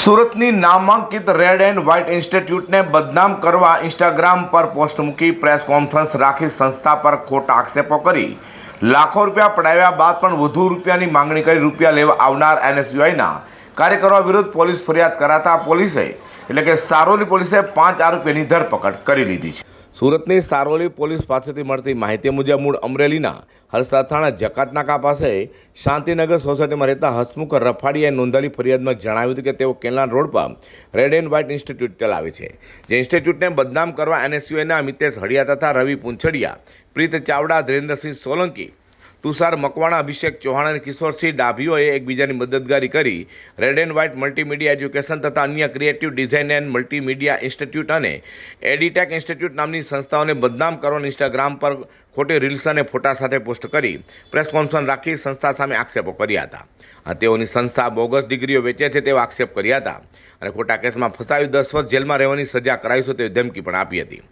સુરતની નામાંકિત red and white ઇન્સ્ટિટ્યૂટને બદનામ કરવા ઇન્સ્ટાગ્રામ પર પોસ્ટ મૂકી પ્રેસ કોન્ફરન્સ રાખી સંસ્થા પર ખોટા આક્ષેપો કરી. લાખો રૂપિયા પડાવ્યા બાદ પણ વધુ રૂપિયાની માંગણી કરી રૂપિયા લેવા આવનાર એનએસયુઆઈના કાર્યકરો વિરુદ્ધ પોલીસ ફરિયાદ કરાતા પોલીસે, એટલે કે સારોલી પોલીસે પાંચ આરોપીની ધરપકડ કરી લીધી છે. સુરતની સારોલી પોલીસ પાસેથી મળતી માહિતી મુજબ મૂળ અમરેલીના હરસા થાણા જકાતનાકા પાસે શાંતિનગર સોસાયટીમાં રહેતા હસમુખ રફાડીયાએ નોંધાયેલી ફરિયાદમાં જણાવ્યું હતું કે તેઓ કેલાન રોડ પર રેડ એન્ડ વ્હાઇટ ઇન્સ્ટિટ્યૂટ ચલાવે છે. જે ઇન્સ્ટિટ્યૂટને બદનામ કરવા એનએસયુએના મિતેશ હડિયા તથા રવિ પૂંછડિયા, પ્રીત ચાવડા, ધીરેન્દ્રસિંહ સોલંકી તુષાર મકવાણા, અભિષેક ચૌહાણ અને કિશોરસિંહ ડાભીઓએ એકબીજાની મદદગારી કરી. Red and white multimedia education તથા અન્ય creative design and multimedia institute અને એડિટેક ઇન્સ્ટિટ્યૂટ નામની સંસ્થાઓને બદનામ કરવાની ઇન્સ્ટાગ્રામ પર ખોટી રીલ્સ અને ફોટા સાથે પોસ્ટ કરી પ્રેસ કોન્ફરન્સ રાખી સંસ્થા સામે આક્ષેપો કર્યા હતા. અને તેઓની સંસ્થા બોગસ ડિગ્રીઓ વેચે છે તેવા આક્ષેપ કર્યા હતા. અને ખોટા કેસમાં ફસાવી દસ વર્ષ જેલમાં રહેવાની સજા કરાવીશું તેવી ધમકી પણ આપી હતી.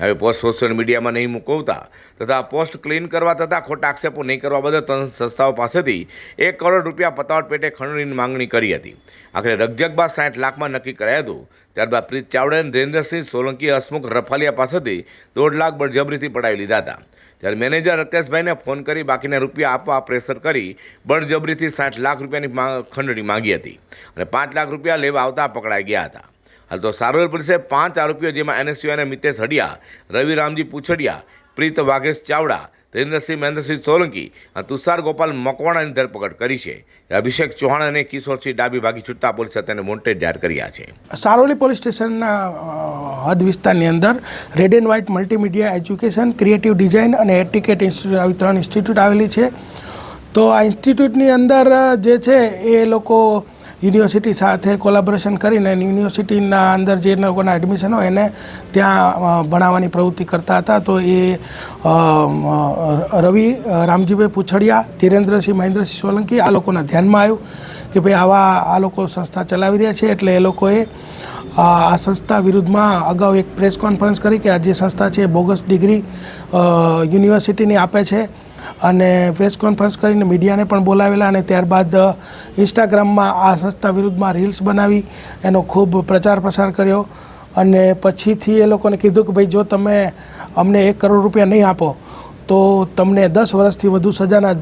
હવે પોસ્ટ સોશિયલ મીડિયામાં નહીં મૂકવતા તથા પોસ્ટ ક્લીન કરવા તથા ખોટા આક્ષેપો નહીં કરવા બદલ ત્રણ સંસ્થાઓ પાસેથી એક કરોડ રૂપિયા પતાવટ પેટે ખંડણીની માંગણી કરી હતી. આખરે રગજગ બાદ સાઠ લાખમાં નક્કી કરાયું હતું. ત્યારબાદ પ્રીત ચાવડા અને ધીરેન્દ્રસિંહ સોલંકી હસમુખ રફાલિયા પાસેથી દોઢ લાખ બળજબરીથી પડાવી લીધા હતા. ત્યારે મેનેજર રકેશભાઈને ફોન કરી બાકીના રૂપિયા આપવા પ્રેશર કરી બળજબરીથી સાઠ લાખ રૂપિયાની ખંડણી માંગી હતી અને પાંચ લાખ રૂપિયા લેવા આવતા પકડાઈ ગયા હતા. હાલ તો સારોલ પોલીસે પાંચ આરોપીઓ જેમાં એનએસયુ અને મિતેશ હડિયા, રવિ રામજી પૂછડિયા પ્રીત વાઘેશ ચાવડા ધીરેન્દ્રસિંહ મહેન્દ્રસિંહ સોલંકી અને તુષાર ગોપાલ મકવાણાની ધરપકડ કરી છે. અભિષેક ચૌહાણ અને કિશોરસિંહ ડાબી ભાગી છૂટતા પોલીસે તેને મોન્ટેડ જાહેર કર્યા છે. સારોલી પોલીસ સ્ટેશનના હદ વિસ્તારની અંદર red and white multimedia education creative design અને એટિકેટ ઇન્સ્ટિટ્યૂટ આવી ત્રણ ઇન્સ્ટિટ્યૂટ આવેલી છે. તો આ ઇન્સ્ટિટ્યૂટની અંદર જે છે એ લોકો યુનિવર્સિટી સાથે કોલાબોરેશન કરીને યુનિવર્સિટીના અંદર જે લોકોના એડમિશન હોય એને ત્યાં ભણાવવાની પ્રવૃત્તિ કરતા હતા. તો એ રવિ રામજીભાઈ પૂછડિયા, ધીરેન્દ્રસિંહ મહેન્દ્રસિંહ સોલંકી આ લોકોના ધ્યાનમાં આવ્યું કે ભાઈ આવા આ લોકો સંસ્થા ચલાવી રહ્યા છે એટલે એ લોકોએ આ સંસ્થા વિરુદ્ધમાં અગાઉ એક પ્રેસ કોન્ફરન્સ કરી કે આ જે સંસ્થા છે બોગસ ડિગ્રી યુનિવર્સિટીની આપે છે. અને પ્રેસ કોન્ફરન્સ કરીને મીડિયાને પણ બોલાવેલા અને ત્યારબાદ ઇન્સ્ટાગ્રામમાં આ સંસ્થા વિરુદ્ધમાં રીલ્સ બનાવી, એનો ખૂબ પ્રચાર પ્રસાર કર્યો. અને પછીથી એ લોકોને કીધું કે ભાઈ જો તમે અમને એક કરોડ રૂપિયા નહીં આપો, તો તમને દસ વર્ષથી વધુ સજાના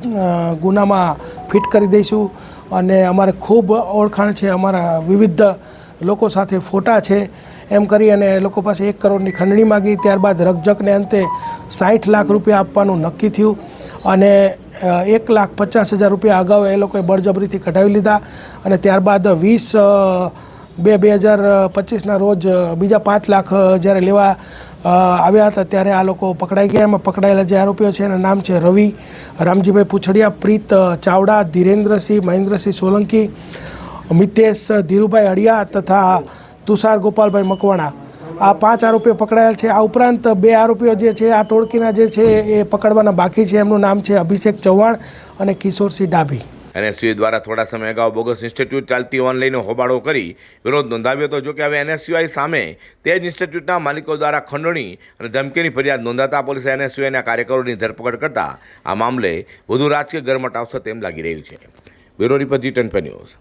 ગુનામાં ફિટ કરી દઈશું. અને અમારે ખૂબ ઓળખાણ છે, અમારા વિવિધ લોકો સાથે ફોટા છે. એમ કરી અને એ લોકો પાસે એક કરોડની ખંડણી માગી. ત્યારબાદ રકઝકને અંતે સાઠ લાખ રૂપિયા આપવાનું નક્કી થયું. અને એક લાખ પચાસ હજાર રૂપિયા અગાઉ એ લોકોએ બળજબરીથી કઢાવી લીધા અને ત્યારબાદ વીસ બે બે હજાર પચીસના રોજ બીજા પાંચ લાખ જ્યારે લેવા આવ્યા હતા ત્યારે આ લોકો પકડાઈ ગયા. એમાં પકડાયેલા જે આરોપીઓ છે એના નામ છે રવિ, રામજીભાઈ પૂછડિયા, પ્રીત ચાવડા, ધીરેન્દ્રસિંહ, મહેન્દ્રસિંહ સોલંકી, મિતેશ ધીરુભાઈ અડિયા તથા તુષાર ગોપાલભાઈ મકવાણા. આ પાંચ આરોપીઓ પકડાયેલ છે. આ ઉપરાંત બે આરોપીઓ જે છે, આ ટોળકીના જે છે, એ પકડવાના બાકી છે. એમનું નામ છે અભિષેક ચૌહાણ અને કિશોરસિંહ ડાભી. એનએસયુ દ્વારા થોડા સમય અગાઉ બોગસ ઇન્સ્ટિટ્યૂટ ચાલતી હોવાને લઈને હોબાળો કરી વિરોધ નોંધાવ્યો હતો. જોકે હવે એનએસયુઆઈ સામે તે જ ઇન્સ્ટિટ્યૂટના માલિકો દ્વારા ખંડણી અને ધમકીની ફરિયાદ નોંધાતા પોલીસે એનએસયુઆઈના કાર્યકરોની ધરપકડ કરતા આ મામલે વધુ રાજકીય ગરમટ આવશે તેમ લાગી રહ્યું છે. Bureau report G ten news.